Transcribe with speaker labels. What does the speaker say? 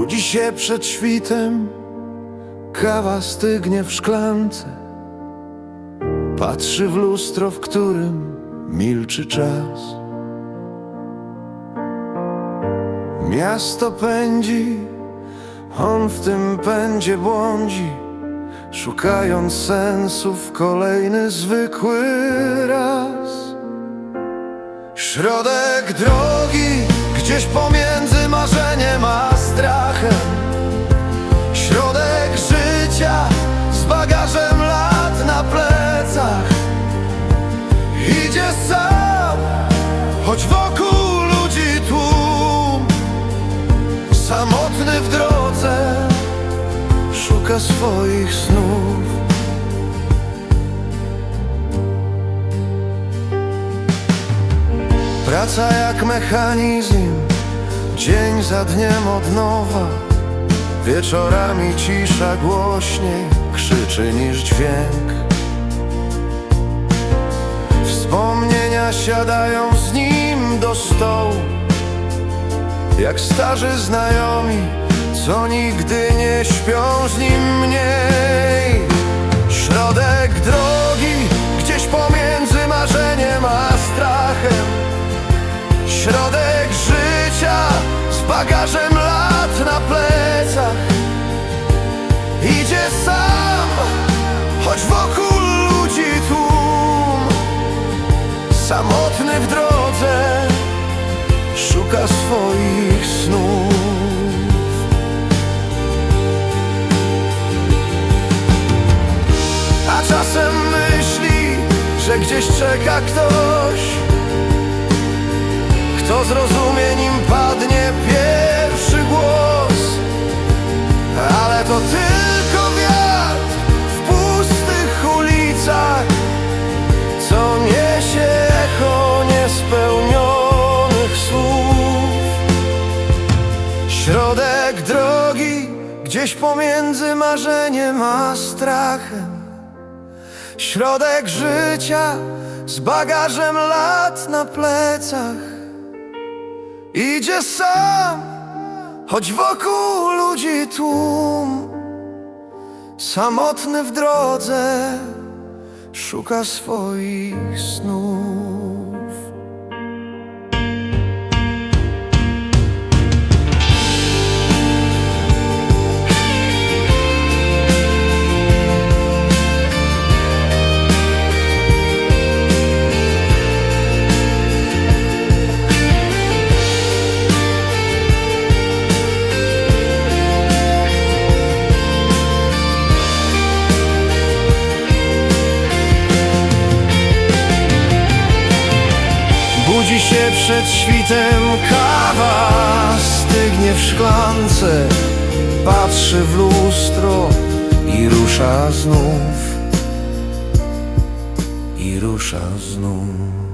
Speaker 1: Budzi się przed świtem, kawa stygnie w szklance. Patrzy w lustro, w którym milczy czas. Miasto pędzi, on w tym pędzie błądzi, szukając sensu w kolejny zwykły raz. Środek drogi, gdzieś pomiędzy marzeniem a w drodze, szuka swoich snów. Praca jak mechanizm, dzień za dniem od nowa. Wieczorami cisza głośniej krzyczy niż dźwięk. Wspomnienia siadają z nim do stołu, jak starzy znajomi, co nigdy nie śpią z nim mniej. Środek drogi, gdzieś pomiędzy marzeniem a strachem. Środek życia z bagażem lat na plecach Idzie sam, choć wokół ludzi tłum Samotny w drodze szuka swoich gdzieś czeka ktoś kto zrozumie, nim padnie pierwszy głos. Ale to tylko wiatr w pustych ulicach Co niesie echo niespełnionych słów. Środek drogi, gdzieś pomiędzy marzeniem a strachem Środek życia z bagażem lat na plecach. Idzie sam, choć wokół ludzi tłum. Samotny w drodze szuka swoich snów przed świtem kawa Stygnie w szklance Patrzy w lustro I rusza znów. I rusza znów